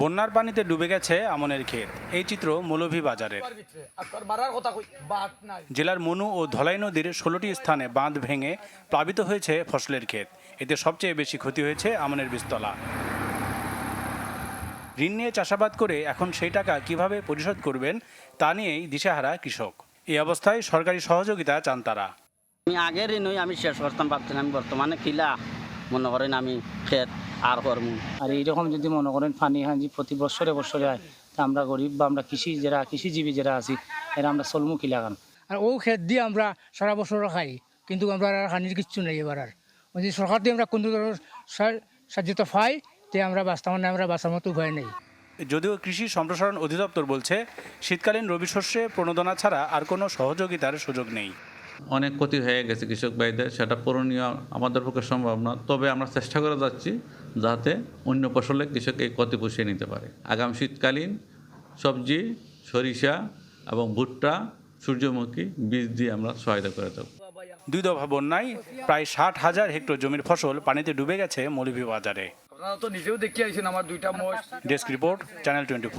বন্যার পানিতে ডুবে গেছে আমনের ক্ষেত। এই চিত্র মৌলভীবাজারের। জেলার মনু ও ধলাই নদীর ষোলোটি স্থানে বাঁধ ভেঙে প্লাবিত হয়েছে ফসলের ক্ষেত। এতে সবচেয়ে বেশি ক্ষতি হয়েছে আমনের বীজতলা। ঋণ নিয়ে চাষাবাদ করে এখন সেই টাকা কীভাবে পরিশোধ করবেন, তা নিয়েই দিশেহারা কৃষক। এই অবস্থায় সরকারি সহযোগিতা চান তারা। আমি আগের ঋণই আমি শেষ করতাম, ভাবছিলাম বর্তমানে কিলা মনে করেন আমি ক্ষেত আর করমু আর এইরকম যদি মনে করেন পানি হাঁজি প্রতি বছরে বছরে হয় তা আমরা গরিব বা আমরা কৃষি যারা কৃষিজীবী যারা আছি এরা আমরা চলমুখী লাগান। আর ও খেত দিয়ে আমরা সারা বছর খাই কিন্তু আমরা আর হানির কিচ্ছু নেই এবার আর। যদি সরকার দিয়ে আমরা কোনো ধরনের সার- পাই তে আমরা বাঁচতাম না আমরা বাঁচার মতো উপায় নেই। যদিও কৃষি সম্প্রসারণ অধিদপ্তর বলছে শীতকালীন রবি শস্যে প্রণোদনা ছাড়া আর কোনো সহযোগিতার সুযোগ নেই। অনেক ক্ষতি হয়ে গেছে কৃষক ভাইদের সেটা পূরণীয় আমাদের পক্ষে সম্ভব না। তবে আমরা চেষ্টা করে যাচ্ছি যাতে অন্য ফসলে কৃষক এই ক্ষতি পুষিয়ে নিতে পারে। আগামী শীতকালীন সবজি সরিষা এবং ভুট্টা সূর্যমুখী বীজ দিয়ে আমরা সহায়তা করে দেবো দুই দফা বন্যায় প্রায় ষাট হাজার হেক্টর জমির ফসল পানিতে ডুবে গেছে মৌলভীবাজারে। আপনারা তো নিজেও দেখে আইছেন আমার দুইটা মোষ। Desk report channel twenty